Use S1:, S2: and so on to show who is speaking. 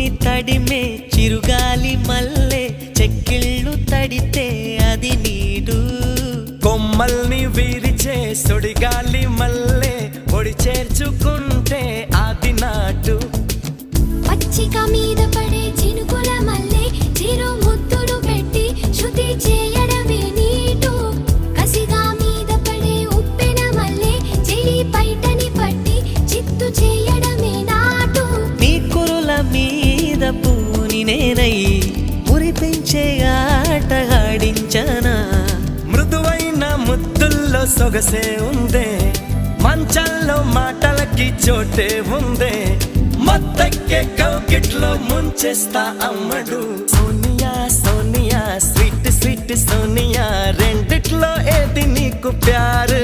S1: భూమిని తడిమే చిరుగాలి మల్లె చెక్కిళ్ళు తడితే అది నీడు.
S2: కొమ్మల్ని విరిచే సుడిగాలి మల్లె ఒడి చేర్చుకుంటే అది నాటు.
S3: పచ్చిక మీద పడే
S1: నేనై మురిపించే ఆట ఆడించనా
S2: మృదువైన ముద్దుల్లో సొగసే ఉందే మంచంలో మాటలకి చోటే ఉందే. మత్తక్కే కౌకిట్లో ముంచేస్తా అమ్మడు. సోనియా సోనియా స్వీట్ స్వీట్ సోనియా రెండిట్లో ఏది నీకు ప్యారు?